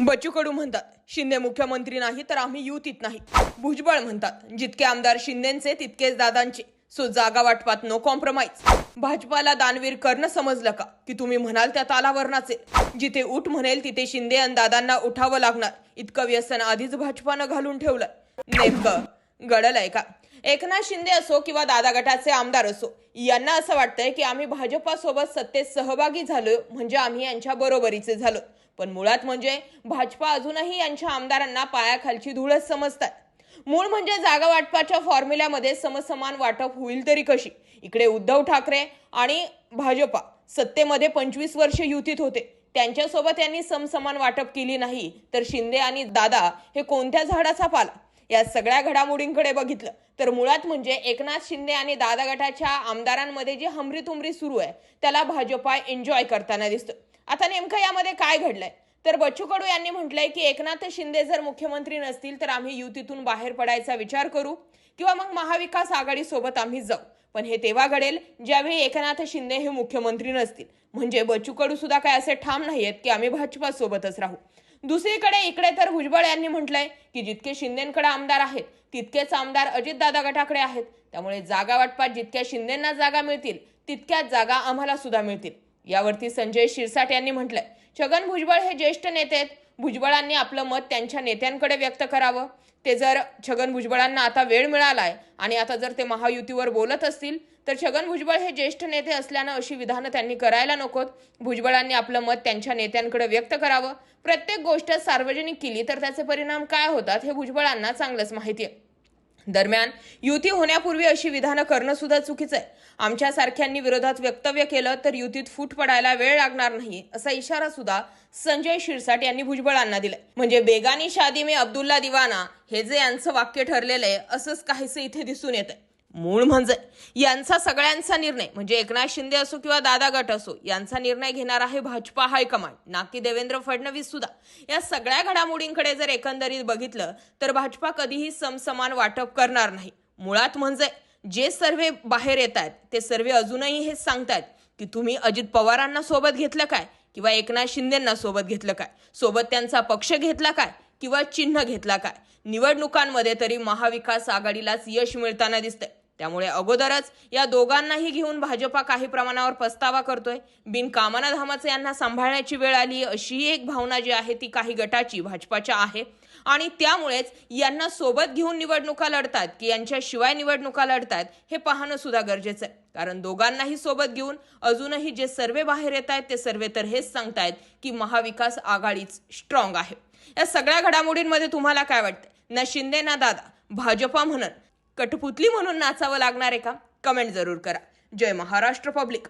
बच्चू कडू म्हणतात शिंदे मुख्यमंत्री नाही तर आम्ही युतीत नाही. भुजबळ म्हणतात जितके आमदार शिंदेचे तितकेच दादांचे. सो जागा वाटपात नो कॉम्प्रोमाइज भाजपाला दानवीर करणं समजलं का? की तुम्ही म्हणाल त्या तालावर नाचेल जिथे उठ म्हणेल तिथे शिंदे आणि दादांना उठावं लागणार. इतकं व्यसन आधीच भाजपानं घालून ठेवलं. नेमकं गडलंय का? एकनाथ शिंदे असो किंवा दादा गटाचे आमदार असो यांना असं वाटतंय की आम्ही भाजपासोबत सत्तेत सहभागी झालो म्हणजे आम्ही यांच्या बरोबरीचे झालो पण मुळात म्हणजे भाजपा अजूनही यांच्या आमदारांना पायाखालची धूळच समजतात. मूळ म्हणजे जागा वाटपाच्या फॉर्म्युल्यामध्ये समसमान वाटप होईल तरी कशी? इकडे उद्धव ठाकरे आणि भाजपा सत्तेमध्ये पंचवीस वर्ष युतीत होते. त्यांच्यासोबत यांनी समसमान वाटप केली नाही तर शिंदे आणि दादा हे कोणत्या झाडाचा पाला? या सगळ्या घडामोडींकडे बघितलं तर मुळात म्हणजे एकनाथ शिंदे आणि दादा गटाच्या आमदारांमध्ये जी हमरीतुमरी सुरू आहे त्याला भाजपा एन्जॉय करताना दिसतं. आता नेमकं यामध्ये काय घडलंय? तर बच्चू कडू यांनी म्हटलंय की एकनाथ शिंदे जर मुख्यमंत्री नसतील तर आम्ही युतीतून बाहेर पडायचा विचार करू किंवा मग महाविकास आघाडी सोबत आम्ही जाऊ. पण हे तेव्हा घडेल ज्यावेळी एकनाथ शिंदे हे मुख्यमंत्री नसतील. म्हणजे बच्चू कडू सुद्धा काय असे ठाम नाहीयेत की आम्ही भाजपा सोबतच राहू. दुसरीकडे इकडे तर भुजबळ यांनी म्हटलंय की जितके शिंदेकडे आमदार आहेत तितकेच आमदार अजितदादा गटाकडे आहेत. त्यामुळे जागा वाटपात जितक्या शिंदेना जागा मिळतील तितक्याच जागा आम्हाला सुद्धा मिळतील. यावरती संजय शिरसाट यांनी म्हटलंय छगन भुजबळ हे ज्येष्ठ नेते आहेत. भुजबळांनी आपलं मत त्यांच्या नेत्यांकडे व्यक्त करावं. ते जर छगन भुजबळांना आता वेळ मिळालाय आणि आता जर ते महायुतीवर बोलत असतील तर छगन भुजबळ हे ज्येष्ठ नेते असल्यानं अशी विधानं त्यांनी करायला नकोत. भुजबळांनी आपलं मत त्यांच्या नेत्यांकडे व्यक्त करावं. प्रत्येक गोष्ट सार्वजनिक केली तर त्याचे परिणाम काय होतात हे भुजबळांना चांगलंच माहिती आहे. दरम्यान युती होण्यापूर्वी अशी विधानं करणं सुद्धा चुकीचं आहे. आमच्यासारख्यांनी विरोधात वक्तव्य केलं तर युतीत फूट पडायला वेळ लागणार नाही असा इशारा सुद्धा संजय शिरसाट यांनी भुजबळांना दिलाय. म्हणजे बेगानी शादी मे अब्दुल्ला दिवाना हे जे यांचं वाक्य ठरलेलं आहे असंच काहीसं इथे दिसून येत आहे मूळ म्हणजे यांचा सगळ्यांचा निर्णय म्हणजे एकनाथ शिंदे असो किंवा दादा गट असो यांचा निर्णय घेणार आहे भाजपा हायकमांड ना की देवेंद्र फडणवीस सुद्धा. या सगळ्या घडामोडींकडे जर एकंदरीत बघितलं तर भाजपा कधीही समसमान वाटप करणार नाही. मुळात म्हणजे जे सर्वे बाहेर येत आहेत ते सर्वे अजूनही हेच सांगतायत की तुम्ही अजित पवारांना सोबत घेतलं काय? किंवा एकनाथ शिंदेंना सोबत घेतलं काय? सोबत त्यांचा पक्ष घेतला काय? किंवा चिन्ह घेतला काय? निवडणुकांमध्ये तरी महाविकास आघाडीलाच यश मिळताना दिसतंय. त्यामुळे अगोदरच या दोघांनाही घेऊन भाजपा काही प्रमाणावर पस्तावा करतोय. बिनकामाना धामाचे यांना सांभाळण्याची वेळ आली अशी एक भावना जी आहे ती काही गटाची भाजपाच्या आहे. आणि त्यामुळेच यांना सोबत घेऊन निवडणुका लढतात की यांच्याशिवाय निवडणुका लढतात हे पाहणं सुद्धा गरजेचं आहे. कारण दोघांनाही सोबत घेऊन अजूनही जे सर्वे बाहेर येत आहेत ते सर्वे तर हेच सांगतायत की महाविकास आघाडीच स्ट्रॉंग आहे. या सगळ्या घडामोडींमध्ये तुम्हाला काय वाटतं ना शिंदे ना दादा भाजपा म्हणून कठपुतली म्हणून नाचावं लागणार आहे का? कमेंट जरूर करा. जय महाराष्ट्र पब्लिक.